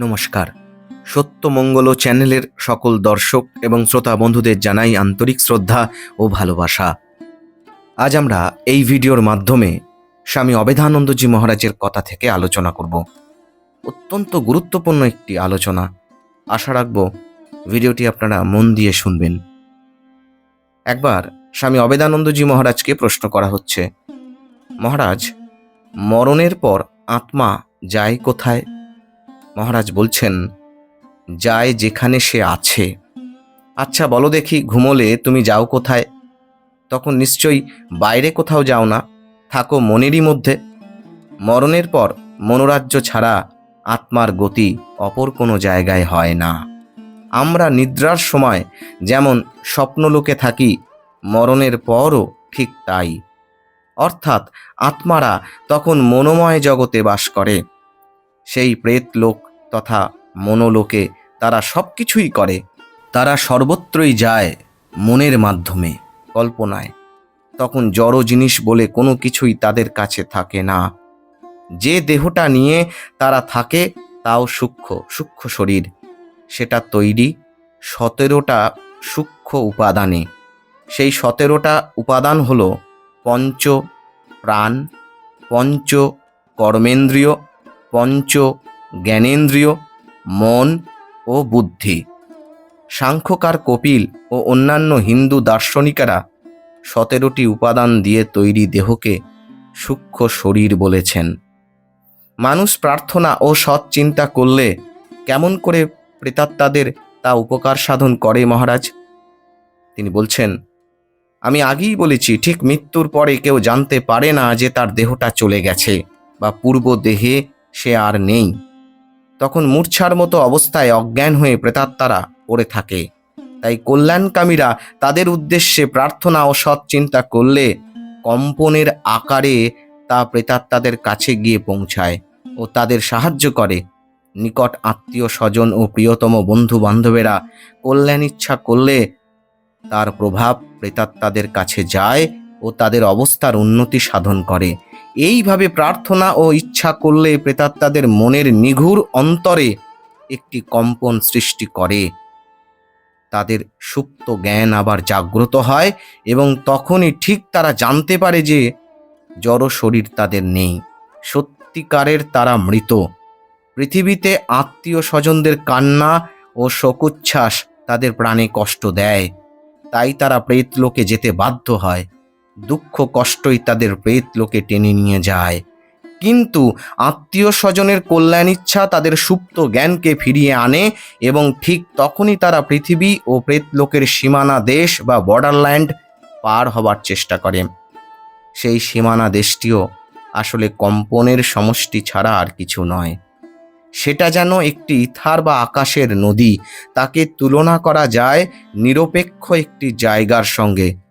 নমস্কার। সত্যমঙ্গল চ্যানেলের সকল দর্শক এবং শ্রোতা বন্ধুদের জানাই আন্তরিক শ্রদ্ধা ও ভালোবাসা। আজ আমরা এই ভিডিওর মাধ্যমে স্বামী অবেধানন্দজি মহারাজের কথা থেকে আলোচনা করব। অত্যন্ত গুরুত্বপূর্ণ একটি আলোচনা। আশা রাখব ভিডিওটি আপনারা মন দিয়ে শুনবেন। একবার স্বামী অবেদানন্দজি মহারাজকে প্রশ্ন করা হচ্ছে, মহারাজ, মরণের পর আত্মা যায় কোথায়? মহারাজ বলছেন, যায় যেখানে সে আছে। আচ্ছা বলো দেখি, ঘুমোলে তুমি যাও কোথায়? তখন নিশ্চয়ই বাইরে কোথাও যাও না, থাকো মনেরই মধ্যে। মরণের পর মনোরাজ্য ছাড়া আত্মার গতি অপর কোনো জায়গায় হয় না। আমরা নিদ্রার সময় যেমন স্বপ্নলোকে থাকি, মরণের পরও ঠিক তাই। অর্থাৎ আত্মারা তখন মনোময় জগতে বাস করে। সেই প্রেত লোক তথা মনোলোকে তারা সব কিছুই করে। তারা সর্বত্রই যায় মনের মাধ্যমে কল্পনায়। তখন জড় জিনিস বলে কোনো কিছুই তাদের কাছে থাকে না। যে দেহটা নিয়ে তারা থাকে তাও সূক্ষ্ম সূক্ষ্ম শরীর। সেটা তৈরি সতেরোটা সূক্ষ্ম উপাদানে। সেই সতেরোটা উপাদান হলো পঞ্চ প্রাণ, পঞ্চ কর্মেন্দ্রিয়, পঞ্চ জ্ঞানেন্দ্রিয়, মন ও বুদ্ধি। সাংখ্যকার কপিল ও অন্যান্য হিন্দু দার্শনিকেরা সতেরোটি উপাদান দিয়ে তৈরি দেহকে সূক্ষ্ম শরীর বলেছেন। মানুষ প্রার্থনা ও সৎ চিন্তা করলে কেমন করে প্রেতাত্মাদের তা উপকার সাধন করে মহারাজ? তিনি বলছেন, আমি আগেই বলেছি, ঠিক মৃত্যুর পরে কেউ জানতে পারে না যে তার দেহটা চলে গেছে বা পূর্ব দেহে সে আর নেই। তখন মূর্ছার মতো অবস্থায় অজ্ঞান হয়ে প্রেতাত্মারা পড়ে থাকে। তাই কল্যাণকামীরা তাদের উদ্দেশ্যে প্রার্থনা ও সৎ চিন্তা করলে কম্পনের আকারে তা প্রেতাত্মাদের কাছে গিয়ে পৌঁছায় ও তাদের সাহায্য করে। নিকট আত্মীয় স্বজন ও প্রিয়তম বন্ধু বান্ধবেরা কল্যাণ ইচ্ছা করলে তার প্রভাব প্রেতাত্মাদের কাছে যায় ও তাদের অবস্থার উন্নতি সাধন করে। এইভাবে প্রার্থনা ও ইচ্ছা করলে প্রেতাত্মাদের মনের নিঘুর অন্তরে একটি কম্পন সৃষ্টি করে। তাদের সুপ্ত জ্ঞান আবার জাগ্রত হয় এবং তখনই ঠিক তারা জানতে পারে যে জড় শরীর তাদের নেই। সত্যিকারের তারা মৃত। পৃথিবীতে আত্মীয় স্বজনদের কান্না ও শোকোচ্ছ্বাস তাদের প্রাণে কষ্ট দেয়। তাই তারা প্রেতলোকে যেতে বাধ্য হয়। দুঃখ কষ্টই তাদের প্রেত লোকে টেনে নিয়ে যায়। কিন্তু আত্মীয় স্বজনের কল্যাণ ইচ্ছা তাদের সুপ্ত জ্ঞানকে ফিরিয়ে আনে এবং ঠিক তখনই তারা পৃথিবী ও প্রেত লোকের সীমানা দেশ বা বর্ডারল্যান্ড পার হবার চেষ্টা করে। সেই সীমানা দেশটিও আসলে কম্পনের সমষ্টি ছাড়া আর কিছু নয়। সেটা যেন একটি ইথার বা আকাশের নদী, তাকে তুলনা করা যায় নিরপেক্ষ একটি জায়গার সঙ্গে।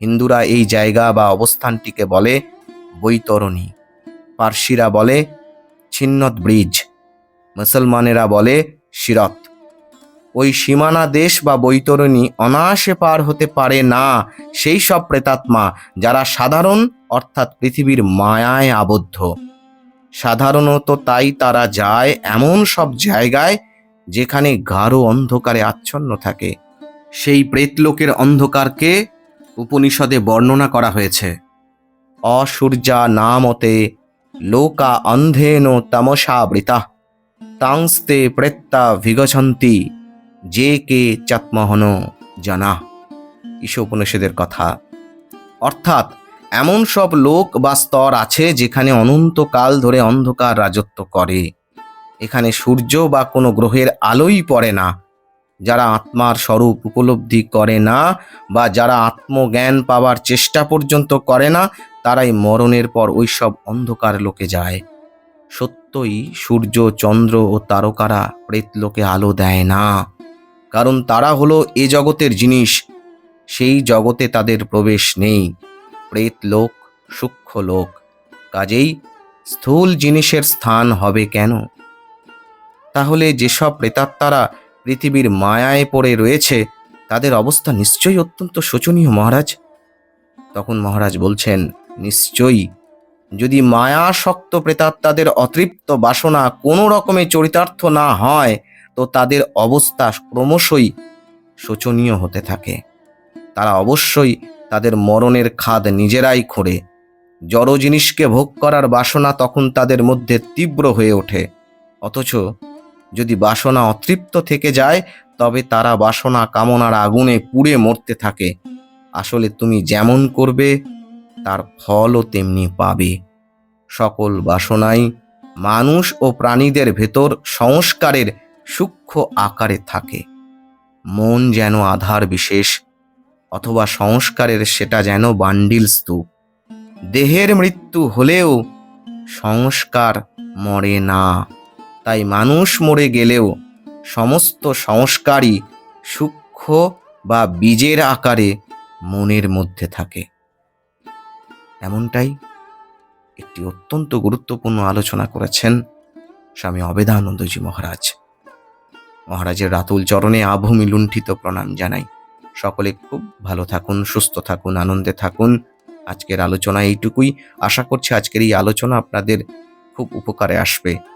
হিন্দুরা এই জায়গা বা অবস্থানটিকে বলে বৈতরণী। পার্সিরা বলে ছিন্নত ব্রিজ। মুসলমানেরা বলে সিরত ওই সীমানা দেশ বা বৈতরণী অনায়াসে পার হতে পারে না সেই সব প্রেতাত্মা যারা সাধারণ, অর্থাৎ পৃথিবীর মায়ায় আবদ্ধ। সাধারণত তাই তারা যায় এমন সব জায়গায় যেখানে গাঢ় অন্ধকারে আচ্ছন্ন থাকে। সেই প্রেতলোকের অন্ধকারকে উপনিষদে বর্ণনা করা হয়েছে। অসূর্যা নামতে লোকা অন্ধেন তমসা বৃতা, তাংস্তে প্রেত্তা ভিগছন্তি যে কে চাত্মহন জানা। ঈশ উপনিষদের কথা। অর্থাৎ এমন সব লোক বা স্তর আছে যেখানে অনন্তকাল ধরে অন্ধকার রাজত্ব করে। এখানে সূর্য বা কোনো গ্রহের আলোই পড়ে না। যারা আত্মার স্বরূপ উপলব্ধি করে না বা যারা আত্মজ্ঞান পাওয়ার চেষ্টা পর্যন্ত করে না, তারাই মরণের পর ওইসব অন্ধকার লোকে যায়। সত্যই সূর্য, চন্দ্র ও তারকারা প্রেতলোকে আলো দেয় না। কারণ তারা হলো এ জগতের জিনিস, সেই জগতে তাদের প্রবেশ নেই। প্রেত লোক, সূক্ষ্ম লোক, কাজেই স্থূল জিনিসের স্থান হবে কেন? তাহলে যেসব প্রেতাত্মারা পৃথিবীর মায়ায় পড়ে রয়েছে, তাদের অবস্থা নিশ্চয়ই অত্যন্ত শোচনীয়, মহারাজ। তখন মহারাজ বলছেন, নিশ্চয়ই। যদি মায়াসক্ত প্রেতাত্মাদের অতৃপ্ত বাসনা কোনো রকমে চরিতার্থ না হয়, তো তাদের অবস্থা ক্রমশই শোচনীয় হতে থাকে। তারা অবশ্যই তাদের মরণের খাদ নিজেরাই খোঁড়ে। জড় জিনিসকে ভোগ করার বাসনা তখন তাদের মধ্যে তীব্র হয়ে ওঠে। অথচ যদি বাসনা অতৃপ্ত থেকে যায়, তবে তারা বাসনা কামনার আগুনে পুড়ে মরতে থাকে। আসলে তুমি যেমন করবে, তার ফলও তেমনি পাবে। সকল বাসনাই মানুষ ও প্রাণীদের ভেতর সংস্কারের সূক্ষ্ম আকারে থাকে। মন যেন আধার বিশেষ অথবা সংস্কারের সেটা যেন বান্ডিল স্তূপ। দেহের মৃত্যু হলেও সংস্কার মরে না। তাই মানুষ মরে গেলেও সমস্ত সংস্কারই সূক্ষ্ম বা বীজের আকারে মনের মধ্যে থাকে। এমনটাই একটি অত্যন্ত গুরুত্বপূর্ণ আলোচনা করেছেন স্বামী অবেদানন্দজি মহারাজ। মহারাজের রাতুল চরণে আভূমি লুণ্ঠিত প্রণাম জানাই। সকলে খুব ভালো থাকুন, সুস্থ থাকুন, আনন্দে থাকুন। আজকের আলোচনা এইটুকুই। আশা করছি আজকের এই আলোচনা আপনাদের খুব উপকারে আসবে।